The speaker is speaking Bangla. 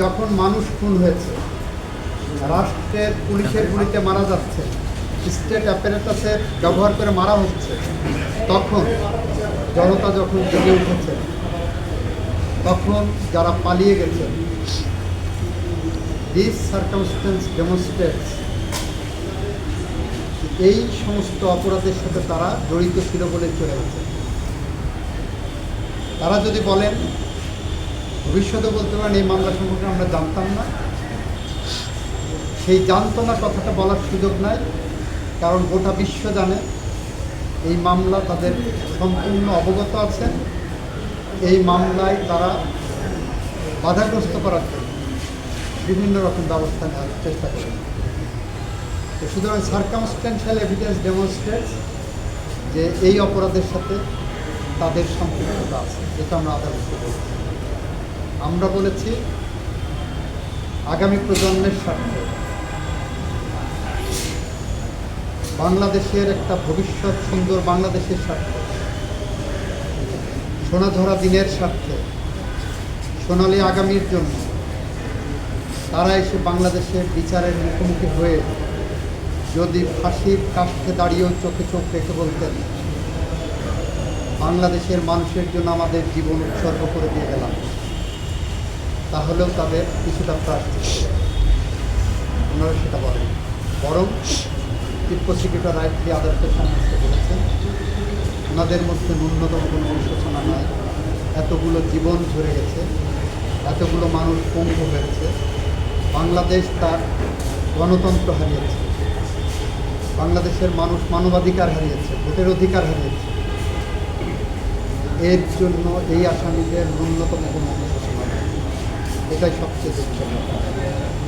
যখন মানুষ খুন হয়েছে, রাষ্ট্রের পুলিশের গুলিতে মারা যাচ্ছে, স্টেট অ্যাপারেটাসের ব্যবহার করে মারা হচ্ছে, তখন জনতা যখন জেগে উঠেছে, তখন যারা পালিয়ে গেছে দিস সার্কামস্টেন্স ডেমনস্ট্রেটস এই সমস্ত অপরাধের সাথে তারা জড়িত ছিল বলে চলে গেছে। তারা যদি বলেন ভবিষ্যতে বলতে পারেন, এই মামলা সম্পর্কে আমরা জানতাম না। সেই জানতো না, কথাটা বলার সুযোগ নাই, কারণ গোটা বিশ্ব জানে এই মামলা তাদের সম্পূর্ণ অবগত আছেন এই মামলায় তারা বাধাগ্রস্ত করার জন্য বিভিন্ন রকম ব্যবস্থা নেওয়ার চেষ্টা করেন তো সুতরাং সার্কামস্টেন্সিয়াল এভিডেন্স ডেমনস্ট্রেটস যে এই অপরাধের সাথে তাদের সম্পৃক্ততা আছে এটা আমরা আদালতকে বলছি। আমরা বলেছি আগামী প্রজন্মের স্বার্থে। বাংলাদেশের একটা ভবিষ্যৎ সুন্দর বাংলাদেশের স্বার্থে। সোনাঝরা দিনের স্বার্থে। সোনালি আগামীর জন্য তারা এসে বাংলাদেশের বিচারের মুখোমুখি হয়ে যদি ফাঁসির কাষ্ঠে দাঁড়িয়েও চোখে চোখ রেখে বলতেন, বাংলাদেশের মানুষের জন্য আমাদের জীবন উৎসর্গ করে দিয়ে গেলাম। তাহলেও তাদের কিছুটা প্রার্থী ওনারা সেটা বলেন। বরং চিফ প্রসিকিউটর রাইটলি আদালতের সামনে বলেছেন ওনাদের মধ্যে ন্যূনতম কোনো অনুশোচনা নাই। এতগুলো জীবন ঝরে গেছে। এতগুলো মানুষ পঙ্গু হয়েছে। বাংলাদেশ তার গণতন্ত্র হারিয়েছে। বাংলাদেশের মানুষ মানবাধিকার হারিয়েছে, ভোটের অধিকার হারিয়েছে। এর জন্য এই আসামিদের ন্যূনতম কোনো অনুশোচনা এটাই সবচেয়ে